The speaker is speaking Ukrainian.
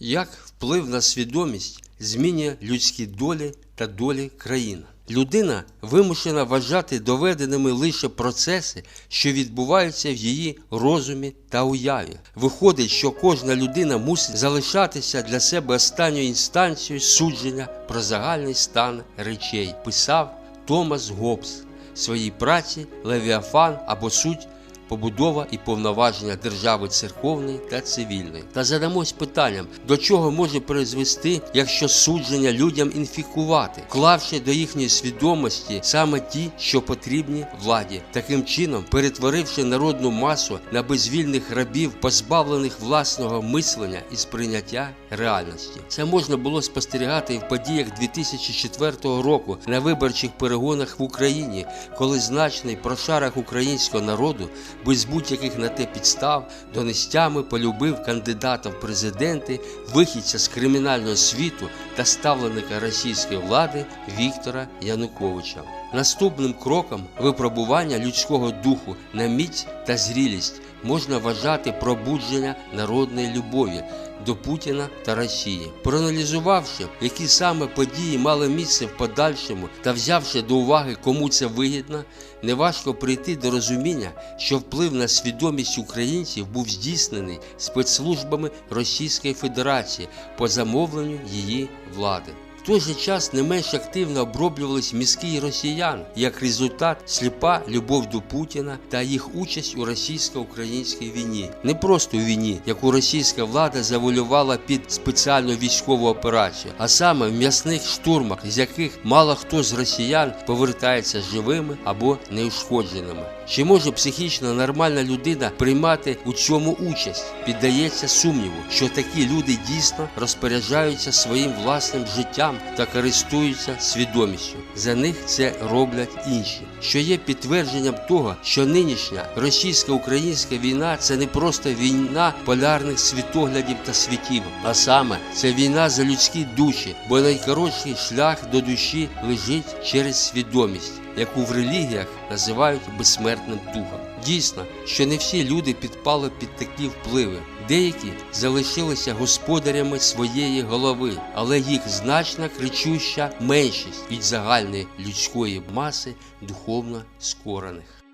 Як вплив на свідомість змінює людські долі та долі країн? Людина вимушена вважати доведеними лише процеси, що відбуваються в її розумі та уяві. Виходить, що кожна людина мусить залишатися для себе останньою інстанцією судження про загальний стан речей, писав Томас Гоббс в своїй праці Левіафан або суть побудова і повноваження держави церковної та цивільної. Та задамось питанням, до чого може призвести, якщо судження людям інфікувати, вклавши до їхньої свідомості саме ті, що потрібні владі, таким чином перетворивши народну масу на безвільних рабів, позбавлених власного мислення і сприйняття реальності. Це можна було спостерігати в подіях 2004 року на виборчих перегонах в Україні, коли значний прошарок українського народу без будь-яких на те підстав донестями полюбив кандидата в президенти, вихідця з кримінального світу та ставленика російської влади Віктора Януковича. Наступним кроком випробування людського духу на міць та зрілість можна вважати пробудження народної любові до Путіна та Росії. Проаналізувавши, які саме події мали місце в подальшому та взявши до уваги, кому це вигідно, неважко прийти до розуміння, що вплив на свідомість українців був здійснений спецслужбами Російської Федерації по замовленню її влади. Той же час не менш активно оброблювались мізки росіян, як результат сліпа любов до Путіна та їх участь у російсько-українській війні. Не просто у війні, яку російська влада заволювала під спеціальну військову операцію, а саме в м'ясних штурмах, з яких мало хто з росіян повертається живими або неушкодженими. Чи може психічно нормальна людина приймати у цьому участь? Піддається сумніву, що такі люди дійсно розпоряджаються своїм власним життям та користуються свідомістю. За них це роблять інші, що є підтвердженням того, що нинішня російсько-українська війна це не просто війна полярних світоглядів та світів, а саме це війна за людські душі, бо найкоротший шлях до душі лежить через свідомість яку в релігіях називають безсмертним духом. Дійсно, що не всі люди підпали під такі впливи. Деякі залишилися господарями своєї голови, але їх значна кричуща меншість від загальної людської маси духовно скорених.